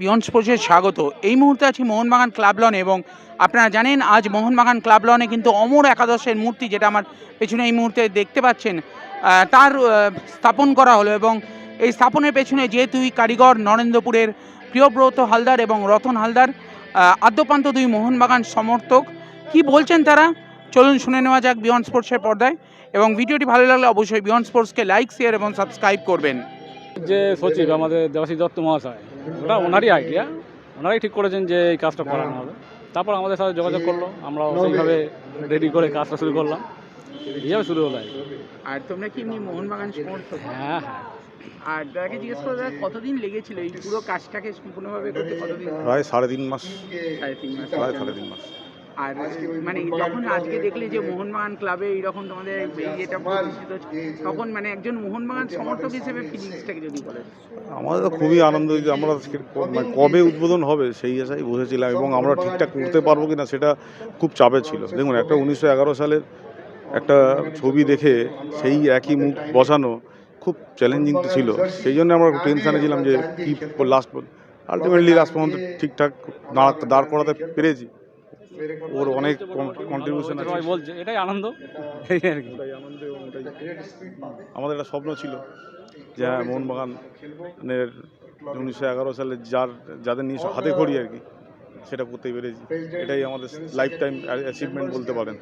Beyond স্পোর্টসে স্বাগত। এই মুহূর্তে আছি মোহনবাগান ক্লাব লনে এবং আপনারা জানেন, আজ মোহনবাগান ক্লাব লনে কিন্তু অমর একাদশের মূর্তি যেটা আমার পেছনে এই মুহূর্তে দেখতে পাচ্ছেন তার স্থাপন করা হলো এবং এই স্থাপনের পেছনে যে কারিগর নরেন্দ্রপুরের প্রিয়ব্রত হালদার এবং রতন হালদার আদ্যপান্ত দুই মোহনবাগান সমর্থক। কি বলছেন তারা? চলুন শুনে নেওয়া যাক বিয়ন্ড স্পোর্টসের পর্দায় এবং ভিডিওটি ভালো লাগলে অবশ্যই বিয়ন্ড স্পোর্টসকে লাইক, শেয়ার এবং সাবস্ক্রাইব করবেন। যে সচিব আমাদের দেবাশী দত্ত মহাশয় ওটা ওনারই আইডিয়া ওনারাই ঠিক করেছেন যে এই কাজটা করানো হবে। তারপর আমাদের সাথে যোগাযোগ করল। আমরা সেইভাবে রেডি করে কাজটা শুরু করলাম। এইভাবে শুরু হলো আর কি। আর তোমরা কি এমনি মোহনবাগান সমর্থক হ্যাঁ হ্যাঁ। আর দাদাকে জিজ্ঞেস করে দাদা কতদিন লেগেছিল? এই পুরো কাজটাকে সম্পূর্ণভাবে করতে কতদিন? প্রায় সাড়ে তিন মাস। সাড়ে তিন মাস। প্রায় সাড়ে তিন মাস। আর মানে যখন আজকে দেখলে যে মোহনবাগান ক্লাবে এইরকম তোমাদের এই এটা প্রতিষ্ঠিত হচ্ছে, তখন মানে একজন মোহনবাগান সমর্থক হিসেবে ফিলিংসটাকে যদি বলে আমাদের তো খুবই আনন্দ হয়েছে আমরা আজকে মানে কবে উদ্বোধন হবে সেই আশায় বসেছিলাম এবং আমরা ঠিকঠাক করতে পারব কিনা সেটা খুব চাপে ছিল। দেখুন একটা উনিশশো এগারো সালের একটা ছবি দেখে সেই একই মুখ বসানো খুব চ্যালেঞ্জিং তো ছিল। সেই জন্য আমরা টেনশানে ছিলাম যে কী লাস্ট আলটিমেটলি লাস্ট পর্যন্ত ঠিকঠাক দাঁড়া দাঁড় করাতে পেরেছি। ওর অনেক কন্ট্রিবিউশন আছে। সবাই বলছে এটাই আনন্দ। এই আর কি। আমাদের একটা স্বপ্ন ছিল যে হ্যাঁ মোহনবাগানের উনিশশো এগারো সালে যার যাদের নিয়ে হাতে খড়ি আর কি সেটা করতে পেরেছি। এটাই আমাদের লাইফ টাইম অ্যাচিভমেন্ট বলতে পারেন।